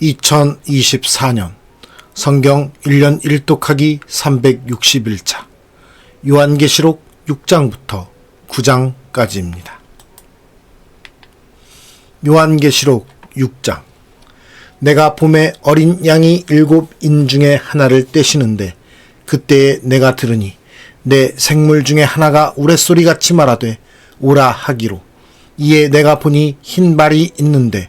2024년 성경 1년 1독하기 361차 요한계시록 6장부터 9장까지입니다. 요한계시록 6장 내가 봄에 어린 양이 일곱 인 중에 하나를 떼시는데 그때에 내가 들으니 내 생물 중에 하나가 우레소리 같이 말하되 오라 하기로 이에 내가 보니 흰 발이 있는데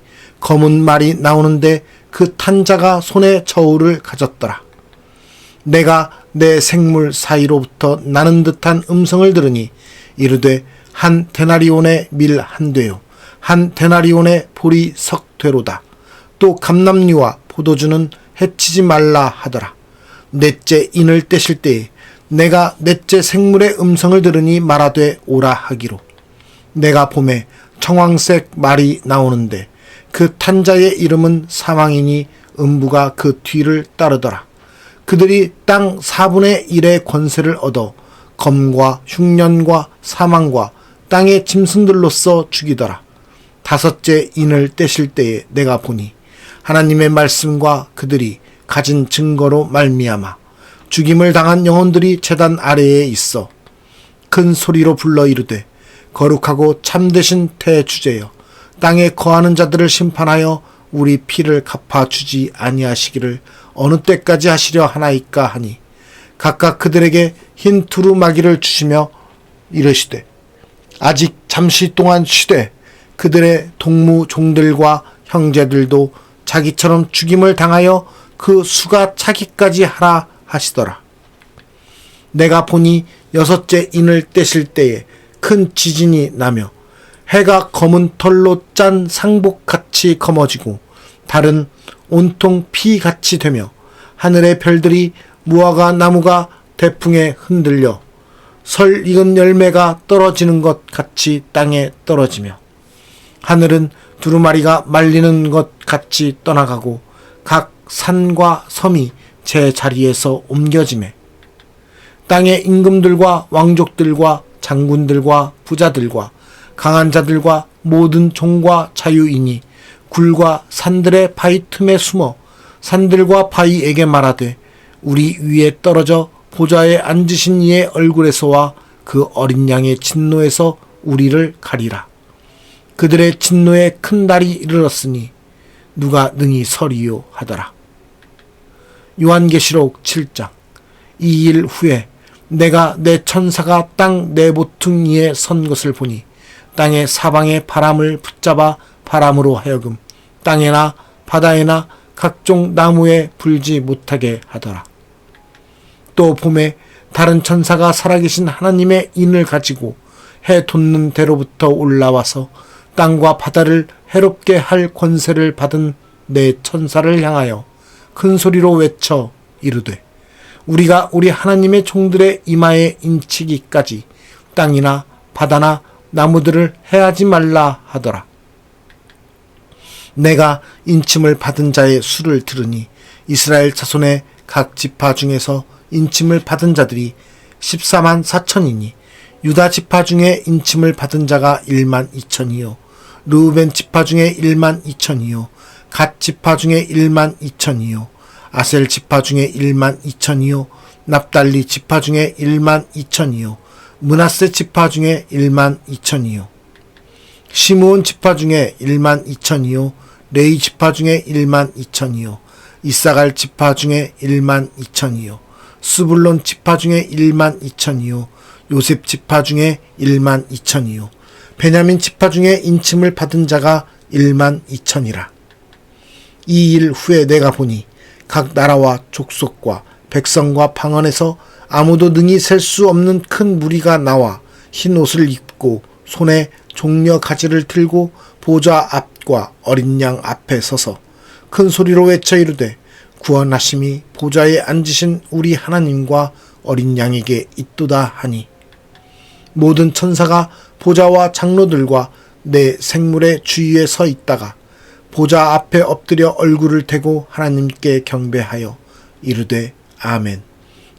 검은 말이 나오는데 그 탄자가 손에 저울을 가졌더라. 내가 내 생물 사이로부터 나는 듯한 음성을 들으니 이르되 한 데나리온의 밀 한 되요 한 데나리온의 보리 석 되로다. 또 감남류와 포도주는 해치지 말라 하더라. 넷째 인을 떼실 때에 내가 넷째 생물의 음성을 들으니 말하되 오라 하기로 내가 봄에 청황색 말이 나오는데 그 탄자의 이름은 사망이니 음부가 그 뒤를 따르더라. 그들이 땅 4분의 1의 권세를 얻어 검과 흉년과 사망과 땅의 짐승들로서 죽이더라. 다섯째 인을 떼실 때에 내가 보니 하나님의 말씀과 그들이 가진 증거로 말미암아 죽임을 당한 영혼들이 재단 아래에 있어 큰 소리로 불러 이르되 거룩하고 참되신 대주제여 땅에 거하는 자들을 심판하여 우리 피를 갚아 주지 아니하시기를 어느 때까지 하시려 하나이까 하니 각각 그들에게 흰 두루마기를 주시며 이르시되 아직 잠시 동안 쉬되 그들의 동무 종들과 형제들도 자기처럼 죽임을 당하여 그 수가 차기까지 하라 하시더라. 내가 보니 여섯째 인을 떼실 때에 큰 지진이 나며 해가 검은 털로 짠 상복같이 검어지고 달은 온통 피같이 되며 하늘의 별들이 무화과 나무가 대풍에 흔들려 설 익은 열매가 떨어지는 것 같이 땅에 떨어지며 하늘은 두루마리가 말리는 것 같이 떠나가고 각 산과 섬이 제 자리에서 옮겨짐에 땅의 임금들과 왕족들과 장군들과 부자들과 강한 자들과 모든 종과 자유인이 굴과 산들의 바위 틈에 숨어 산들과 바위에게 말하되 우리 위에 떨어져 보좌에 앉으신 이의 얼굴에서와 그 어린 양의 진노에서 우리를 가리라. 그들의 진노에 큰 날이 이르렀으니 누가 능히 서리요 하더라. 요한계시록 7장 이 일 후에 내가 내 천사가 땅 내 보퉁이에 선 것을 보니 땅의 사방의 바람을 붙잡아 바람으로 하여금 땅에나 바다에나 각종 나무에 불지 못하게 하더라. 또 봄에 다른 천사가 살아계신 하나님의 인을 가지고 해 돋는 대로부터 올라와서 땅과 바다를 해롭게 할 권세를 받은 내 천사를 향하여 큰 소리로 외쳐 이르되 우리가 우리 하나님의 종들의 이마에 인치기까지 땅이나 바다나 나무들을 해하지 말라 하더라. 내가 인침을 받은 자의 수를 들으니 이스라엘 자손의 각 지파 중에서 인침을 받은 자들이 14만 4천이니 유다 지파 중에 인침을 받은 자가 1만 2천이요 르우벤 지파 중에 1만 2천이요 갓 지파 중에 1만 2천이요 아셀 지파 중에 1만 2천이요 납달리 지파 중에 1만 2천이요 문하세 지파 중에 1만 2천이요. 시므온 지파 중에 1만 2천이요. 레이 지파 중에 1만 2천이요. 이사갈 지파 중에 1만 2천이요. 스불론 지파 중에 1만 2천이요. 요셉 지파 중에 1만 2천이요. 베냐민 지파 중에 인침을 받은 자가 1만 2천이라. 이 일 후에 내가 보니 각 나라와 족속과 백성과 방언에서 아무도 능히 셀 수 없는 큰 무리가 나와 흰 옷을 입고 손에 종려 가지를 들고 보좌 앞과 어린 양 앞에 서서 큰 소리로 외쳐 이르되 구원하심이 보좌에 앉으신 우리 하나님과 어린 양에게 있도다 하니 모든 천사가 보좌와 장로들과 내 생물의 주위에 서 있다가 보좌 앞에 엎드려 얼굴을 대고 하나님께 경배하여 이르되 아멘.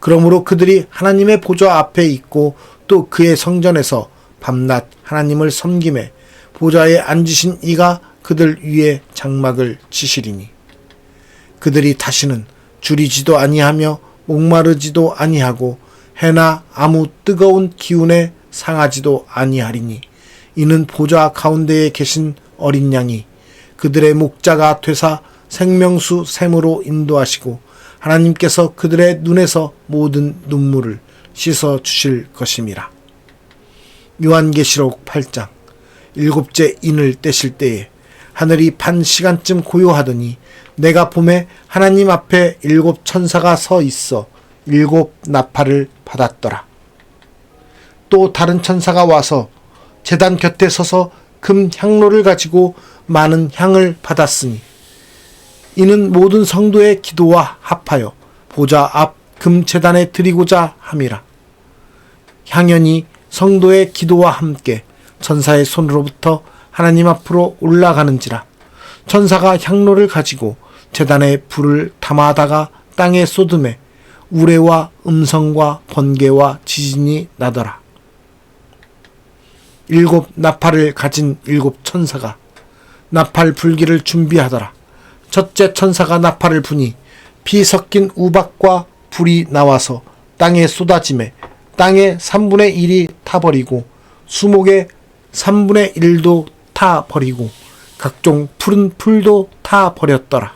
그러므로 그들이 하나님의 보좌 앞에 있고 또 그의 성전에서 밤낮 하나님을 섬김에 보좌에 앉으신 이가 그들 위에 장막을 치시리니. 그들이 다시는 줄이지도 아니하며 목마르지도 아니하고 해나 아무 뜨거운 기운에 상하지도 아니하리니. 이는 보좌 가운데에 계신 어린 양이 그들의 목자가 되사 생명수 샘으로 인도하시고 하나님께서 그들의 눈에서 모든 눈물을 씻어 주실 것임이라. 요한계시록 8장 일곱째 인을 떼실 때에 하늘이 반 시간쯤 고요하더니 내가 봄에 하나님 앞에 일곱 천사가 서 있어 일곱 나팔을 받았더라. 또 다른 천사가 와서 재단 곁에 서서 금 향로를 가지고 많은 향을 받았으니 이는 모든 성도의 기도와 합하여 보좌 앞금 재단에 드리고자 함이라. 향연이 성도의 기도와 함께 천사의 손으로부터 하나님 앞으로 올라가는지라 천사가 향로를 가지고 재단에 불을 담아다가 땅에 쏟음에 우레와 음성과 번개와 지진이 나더라. 일곱 나팔을 가진 일곱 천사가 나팔 불기를 준비하더라. 첫째 천사가 나팔을 부니 피 섞인 우박과 불이 나와서 땅에 쏟아짐에 땅의 3분의 1이 타버리고 수목의 3분의 1도 타버리고 각종 푸른 풀도 타버렸더라.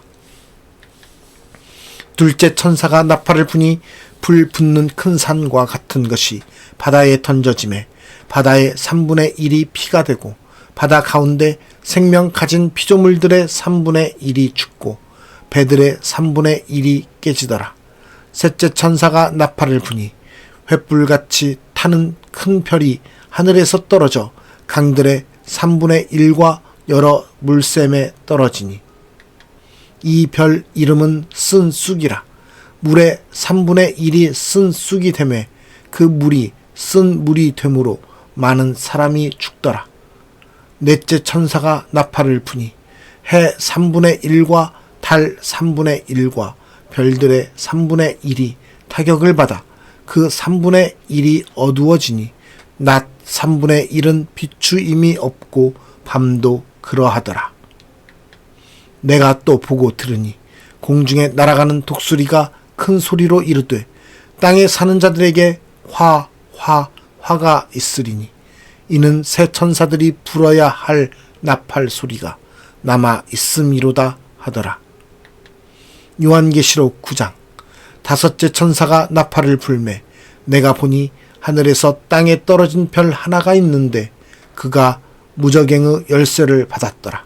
둘째 천사가 나팔을 부니 불 붙는 큰 산과 같은 것이 바다에 던져짐에 바다의 3분의 1이 피가 되고 바다 가운데 생명 가진 피조물들의 3분의 1이 죽고 배들의 3분의 1이 깨지더라. 셋째 천사가 나팔을 부니 횃불같이 타는 큰 별이 하늘에서 떨어져 강들의 3분의 1과 여러 물샘에 떨어지니 이 별 이름은 쓴 쑥이라 물의 3분의 1이 쓴 쑥이 되매 그 물이 쓴 물이 되므로 많은 사람이 죽더라. 넷째 천사가 나팔을 부니 해 3분의 1과 달 3분의 1과 별들의 3분의 1이 타격을 받아 그 3분의 1이 어두워지니 낮 3분의 1은 비추임이 없고 밤도 그러하더라. 내가 또 보고 들으니 공중에 날아가는 독수리가 큰 소리로 이르되 땅에 사는 자들에게 화, 화, 화가 있으리니 이는 새 천사들이 불어야 할 나팔 소리가 남아 있음이로다 하더라. 요한계시록 9장 다섯째 천사가 나팔을 불매 내가 보니 하늘에서 땅에 떨어진 별 하나가 있는데 그가 무저갱의 열쇠를 받았더라.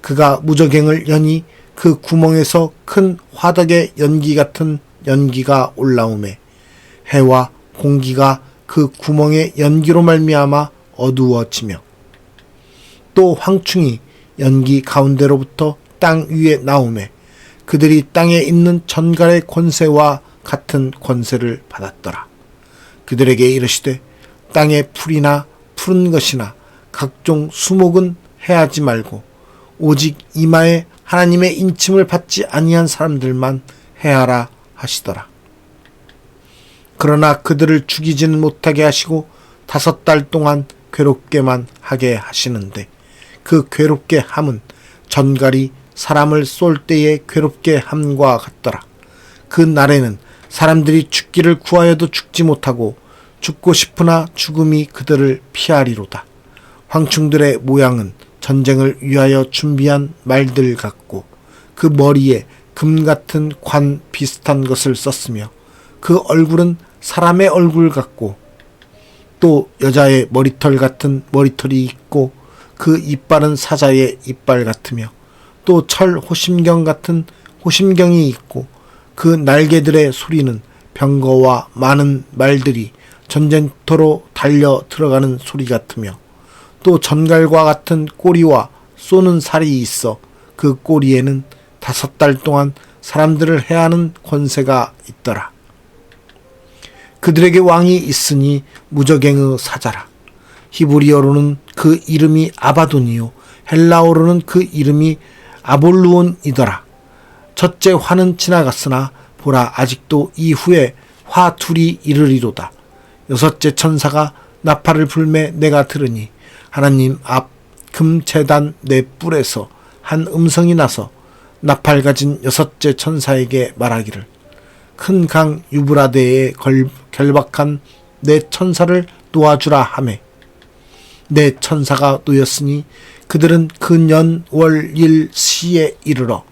그가 무저갱을 여니 그 구멍에서 큰 화덕의 연기 같은 연기가 올라오매 해와 공기가 그 구멍의 연기로 말미암아 어두워지며 또 황충이 연기 가운데로부터 땅 위에 나오매 그들이 땅에 있는 전갈의 권세와 같은 권세를 받았더라. 그들에게 이르시되 땅의 풀이나 푸른 것이나 각종 수목은 해하지 말고 오직 이마에 하나님의 인침을 받지 아니한 사람들만 해하라 하시더라. 그러나 그들을 죽이지는 못하게 하시고 다섯 달 동안 괴롭게만 하게 하시는데 그 괴롭게 함은 전갈이 사람을 쏠 때에 괴롭게 함과 같더라. 그 날에는 사람들이 죽기를 구하여도 죽지 못하고 죽고 싶으나 죽음이 그들을 피하리로다. 황충들의 모양은 전쟁을 위하여 준비한 말들 같고 그 머리에 금 같은 관 비슷한 것을 썼으며 그 얼굴은 사람의 얼굴 같고 또 여자의 머리털 같은 머리털이 있고 그 이빨은 사자의 이빨 같으며 또 철 호심경 같은 호심경이 있고 그 날개들의 소리는 병거와 많은 말들이 전쟁터로 달려 들어가는 소리 같으며 또 전갈과 같은 꼬리와 쏘는 살이 있어 그 꼬리에는 다섯 달 동안 사람들을 해하는 권세가 있더라. 그들에게 왕이 있으니 무적행의 사자라. 히브리어로는 그 이름이 아바돈이요 헬라어로는 그 이름이 아볼루온이더라. 첫째 화는 지나갔으나 보라 아직도 이후에 화 둘이 이르리로다. 여섯째 천사가 나팔을 불매 내가 들으니 하나님 앞 금재단 내 뿔에서 한 음성이 나서 나팔 가진 여섯째 천사에게 말하기를 큰 강 유브라데에 걸, 결박한 내 천사를 놓아주라 하매 내 천사가 놓였으니 그들은 그년 월 일 시에 이르러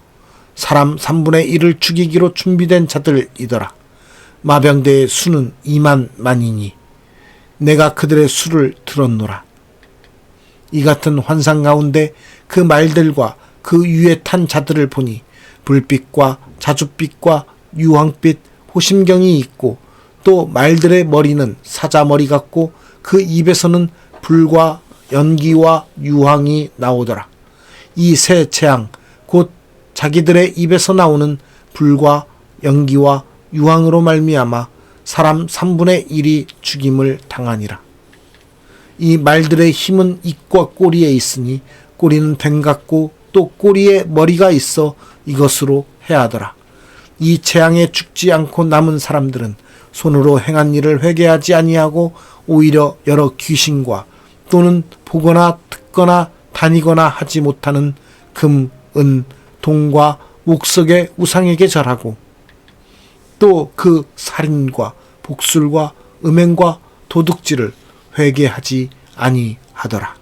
사람 3분의 1을 죽이기로 준비된 자들이더라. 마병대의 수는 2만 만이니 내가 그들의 수를 들었노라. 이 같은 환상 가운데 그 말들과 그 위에 탄 자들을 보니 불빛과 자줏빛과 유황빛 호심경이 있고 또 말들의 머리는 사자 머리 같고 그 입에서는 불과 연기와 유황이 나오더라. 이 세 재앙 곧 자기들의 입에서 나오는 불과 연기와 유황으로 말미암아 사람 3분의 1이 죽임을 당하니라. 이 말들의 힘은 입과 꼬리에 있으니 꼬리는 뱀 같고 또 꼬리에 머리가 있어 이것으로 해하더라. 이 재앙에 죽지 않고 남은 사람들은 손으로 행한 일을 회개하지 아니하고 오히려 여러 귀신과 또는 보거나 듣거나 다니거나 하지 못하는 금, 은, 동과 옥석의 우상에게 절하고 또 그 살인과 복술과 음행과 도둑질을 회개하지 아니하더라.